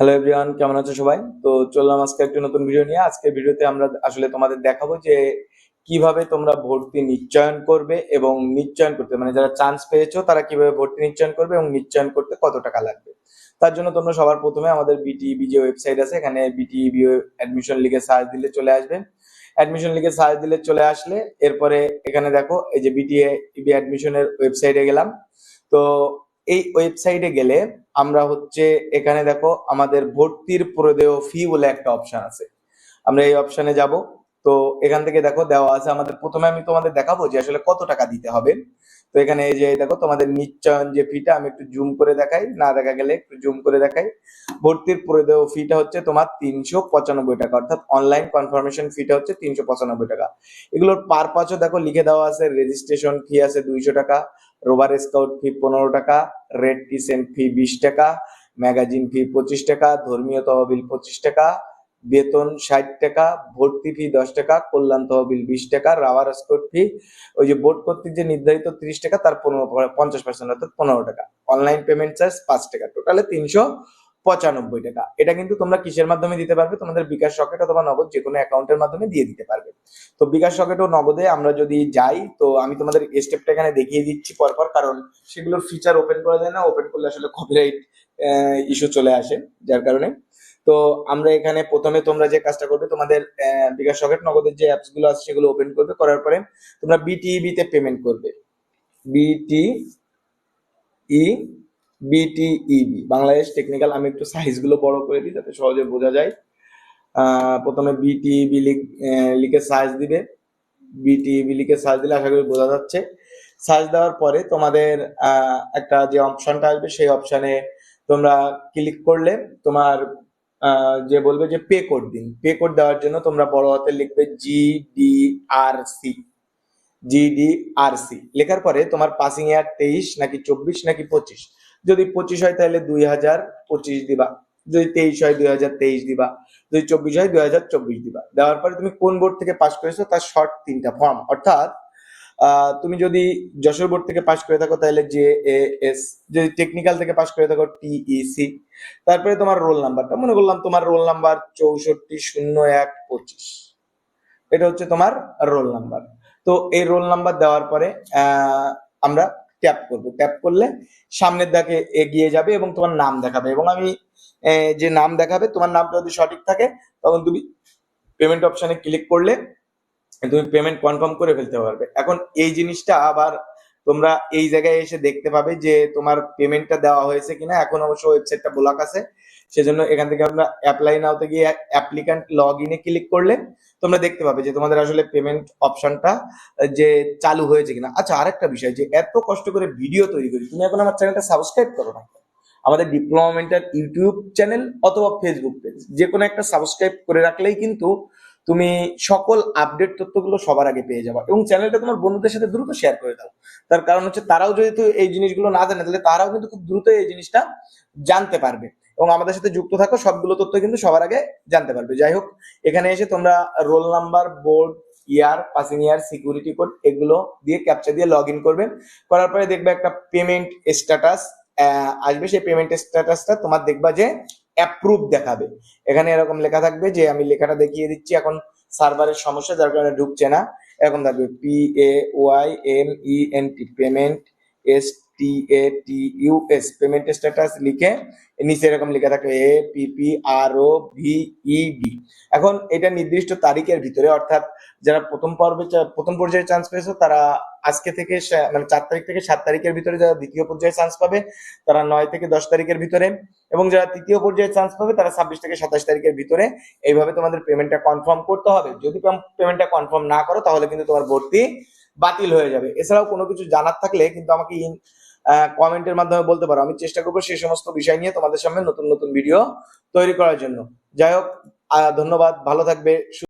Hello everyone কেমন আছো সবাই? তো চললাম আজকে একটি নতুন ভিডিও নিয়ে। আজকের ভিডিওতে আমরা আসলে তোমাদের দেখাবো যে কীভাবে তোমরা ভর্তি নিশ্চয়ন করবে এবং নিশ্চয়ন করতে মানে যারা চান্স পেয়েছ তারা কীভাবে ভর্তি নিশ্চয়ন করবে এবং নিশ্চয়ন করতে কত টাকা লাগবে। তার জন্য তোমরা সবার প্রথমে আমাদের বিটিবি যে ওয়েবসাইট আছে, এখানে বিটিবি অ্যাডমিশন লিখে সার্চ দিলে চলে আসবে। অ্যাডমিশন লিখে সার্চ দিলে চলে আসলে, এরপরে এখানে দেখো, এই যে বিটিএ বিটিএবি অ্যাডমিশনের ওয়েবসাইটে গেলাম। তো এই ওয়েবসাইটে গেলে আমরা হচ্ছে এখানে দেখো আমাদের ভর্তির প্রদেয় ফি বলে একটা অপশন আছে। আমরা এই অপশনে যাব। তো এখান থেকে দেখো দেওয়া আছে আমাদের প্রথমে আমি তোমাদের দেখাবো যে আসলে কত টাকা দিতে হবে। তো এখানে এই যে দেখো তোমাদের নিশ্চয়ন যে ফিটা আমি একটু জুম করে দেখাই, না দেখা গেলে একটু জুম করে দেখাই। ভর্তির প্রদেয় ফিটা হচ্ছে তোমার তিনশো পঁচানব্বই টাকা, অর্থাৎ অনলাইন কনফার্মেশন ফিটা হচ্ছে তিনশো পঁচানব্বই টাকা। এগুলোর পার পাঁচও দেখো লিখে দেওয়া আছে রেজিস্ট্রেশন ফি আছে দুইশো টাকা রোভার স্কাউট ফি পনেরো টাকা, রেড কিসেন ফি বিশ টাকা, ম্যাগাজিন ফি পঁচিশ টাকা, ধর্মীয় তহবিল পঁচিশ টাকা, বেতন ষাট টাকা, ভর্তি ফি দশ টাকা, কল্যাণ তহবিল বিশ টাকা, রাবার স্কোর ফি, ওই যে বোর্ড কর্তৃক যে নির্ধারিত ত্রিশ টাকা, তার পনেরো পঞ্চাশ পার্সেন্ট অর্থাৎ পনেরো টাকা। অনলাইন পেমেন্ট চার্জ পাঁচ টাকা টোটালে তিনশো পঁচানব্বই টাকা। এটা কিন্তু তোমরা কিসের মাধ্যমে দিতে পারবে? তোমাদের বিকাশ সকেট অথবা নগদ যে কোনো অ্যাকাউন্টের মাধ্যমে দিয়ে দিতে পারবে। তো বিকাশ সকেট ও নগদে আমরা যদি যাই, তো আমি তোমাদের স্টেপটা এখানে দেখিয়ে দিচ্ছি পরপর, কারণ সেগুলোর ফিচার ওপেন করা যায় না। ওপেন করলে আসলে কপিরাইট ইস্যু চলে আসে, যার কারণে। তো আমরা এখানে প্রথমে তোমরা যে কাজটা করবে, তোমাদের বিকাশ সকেট নগদের যে অ্যাপসগুলো আছে সেগুলো ওপেন করবে। করার পরে তোমরা বিটিইবি তে পেমেন্ট করবে। বিটি ই বিটিইবি বাংলাদেশ টেকনিক্যাল আমি একটু সাইজগুলো বড় করে দিই যাতে সহজে বোঝা যায়। প্রথমে বিটিইবি লিখে সার্চ দিবে। বিটিইবি লিখে সার্চ দিলে আশা করি বোঝা যাচ্ছে। সার্চ দেওয়ার পরে তোমাদের একটা যে অপশনটা আসবে, সেই অপশনে তোমরা ক্লিক করলে তোমার যে বলবে যে পে কোড দিন। পে কোড দেওয়ার জন্য তোমরা বড় হাতে লিখবে জি ডি আর সি জিডিআরসি লেখার পরে তোমার পাসিং ইয়ার তেইশ নাকি চব্বিশ নাকি পঁচিশ। যদি পঁচিশ হয় তাহলে দুই হাজার পঁচিশ দিবা। যদি তেইশ হয় দুই হাজার তেইশ দিবা। যদি চব্বিশ হয় দুই হাজার চব্বিশ দিবা। দেওয়ার পরে তুমি কোন বোর্ড থেকে পাস করেছ? তার শর্ট তিনটা ফর্ম অর্থাৎ তুমি যদি যশোর বোর্ড থেকে পাস করে থাকো তাহলে জে এস যদি টেকনিক্যাল থেকে পাস করে থাকো টিইসি তারপরে তোমার রোল নাম্বারটা মনে করলাম তোমার রোল নাম্বার চৌষট্টি শূন্য এক পঁচিশ। এটা হচ্ছে তোমার রোল নাম্বার তো এই রোল নাম্বার দেওয়ার পরে আমরা ট্যাপ করবে। ট্যাপ করলে সামনের দিকে এগিয়ে যাবে এবং তোমার নাম দেখাবে। এবং আমি যে নাম দেখাবে, তোমার নামটা যদি সঠিক থাকে, তখন তুমি পেমেন্ট অপশানে ক্লিক করলে তুমি পেমেন্ট কনফার্ম করে ফেলতে পারবে। এখন এই জিনিসটা আবার তোমরা এই জায়গায় এসে দেখতে পাবে যে তোমার পেমেন্টটা দেওয়া হয়েছে কিনা। এখন অবশ্য ওয়েবসাইটটা ব্লক আছে। সেজন্য এখান থেকে আমরা অ্যাপ্লাই নাওতে গিয়ে অ্যাপ্লিক্যান্ট লগ ইনে ক্লিক করলে তোমরা দেখতে পাবে যে তোমাদের আসলে পেমেন্ট অপশনটা যে চালু হয়েছে কিনা। আচ্ছা আরেকটা বিষয় যে এত কষ্ট করে ভিডিও তৈরি করি তুমি এখন আমার চ্যানেলটা সাবস্ক্রাইব করো না আমাদের ডিপ্লোমেন্টার ইউটিউব চ্যানেল অথবা ফেসবুক পেজ যে কোনো একটা সাবস্ক্রাইব করে রাখলেই কিন্তু তুমি সকল আপডেট তথ্যগুলো সবার আগে পেয়ে যাবা এবং চ্যানেলটা তোমার বন্ধুদের সাথে দ্রুত শেয়ার করে দাও। তার কারণ হচ্ছে তারাও যেহেতু এই জিনিসগুলো না জানে, তাহলে তারাও কিন্তু খুব দ্রুত এই জিনিসটা জানতে পারবে এবং আমাদের সাথে যুক্ত থাকো, সবগুলো তথ্য কিন্তু সবার আগে জানতে পারবে। যাই হোক, এখানে এসে তোমরা roll number board year passing year security code এগুলো দিয়ে ক্যাপচা দিয়ে লগ ইন করবে। করার পরে দেখবে একটা পেমেন্ট স্ট্যাটাস আসবে। সেই পেমেন্ট স্ট্যাটাসটা তোমার দেখবা যে অ্যাপ্রুভ দেখাবে। এখানে এরকম লেখা থাকবে যে, আমি লেখাটা দেখিয়ে দিচ্ছি, এখন সার্ভারের সমস্যা, যার কারণে ঢুকছে না। এরকম থাকবে P A Y M E N T payment S T A T payment status লিখে নিচে এরকম লেখা থাকে A P R O V E D এখন এটা নির্দিষ্ট তারিখের ভিতরে, অর্থাৎ যারা প্রথম পর্বে, প্রথম পর্যায়ে চান্স পেয়েছ, তারা আজকে থেকে মানে চার তারিখ থেকে সাত তারিখের ভিতরে যারা দ্বিতীয় পর্যায়ে চান্স পাবে, তারা নয় থেকে দশ তারিখের ভিতরে। এবং যারা তৃতীয় পর্যায়ে চান্স পাবে, তারা ছাব্বিশ থেকে সাতাশ তারিখের ভিতরে। এইভাবে তোমাদের পেমেন্টটা কনফার্ম করতে হবে। যদি পেমেন্টটা কনফার্ম না করো, তাহলে কিন্তু তোমার ভর্তি বাতিল হয়ে যাবে। এছাড়াও কোনো কিছু জানার থাকলে কিন্তু আমাকে কমেন্টের মাধ্যমে বলতে পারো। আমি চেষ্টা করব সেই সমস্ত বিষয় নিয়ে তোমাদের সামনে নতুন নতুন ভিডিও তৈরি করার জন্য। যাই হোক ধন্যবাদ, ভালো থাকবে